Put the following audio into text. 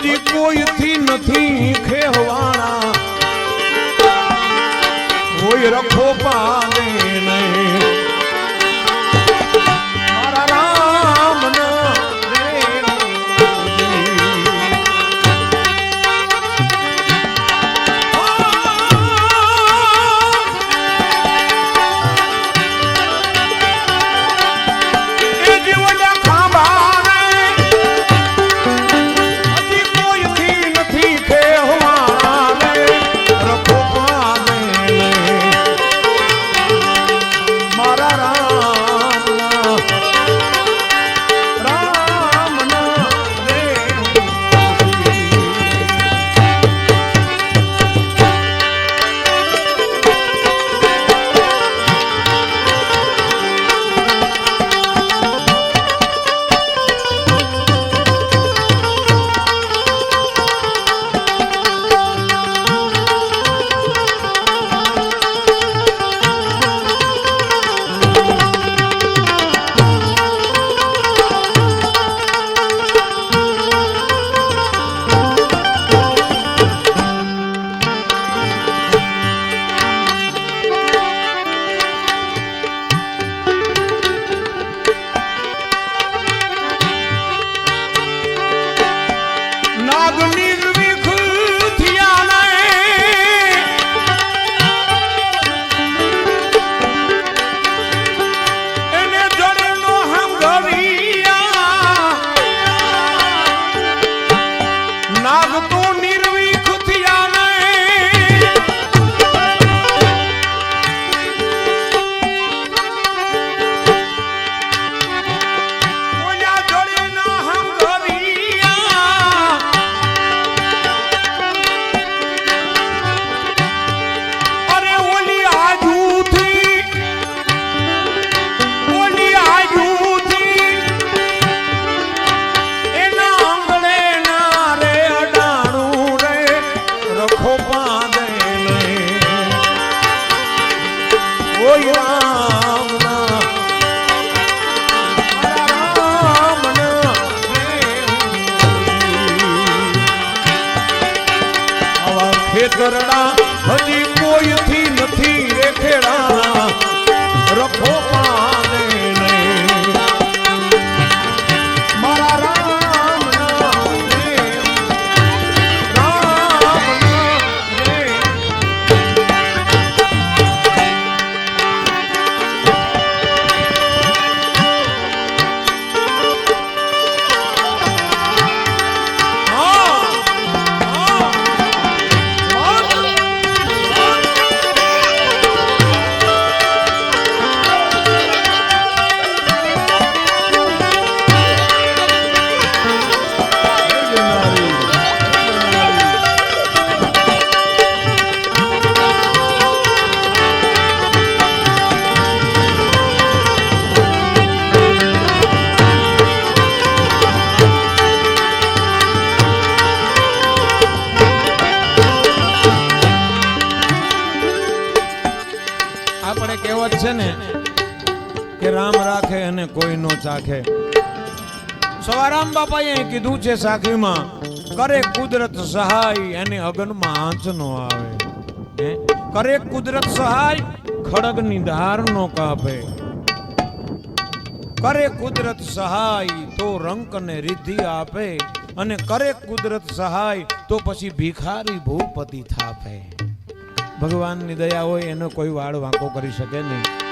હજી કોઈથી નથી. છે ને, કે રામ રાખે અને કોઈ નો ચાખે. સવારામ બાપાએ કીધું છે સાખીમાં, કરે કુદરત સહાય, એને અગનમાં આંચ નો આવે. કરે કુદરત સહાય, ખડગની ધાર નો કાપે. કરે કુદરત સહાય, તો રંક ને રિદ્ધિ આપે. અને કરે કુદરત સહાય, તો પછી ભિખારી ભૂપતિ થાપે. ભગવાનની દયા હોય એનો કોઈ વાળ વાંકો કરી શકે નહીં.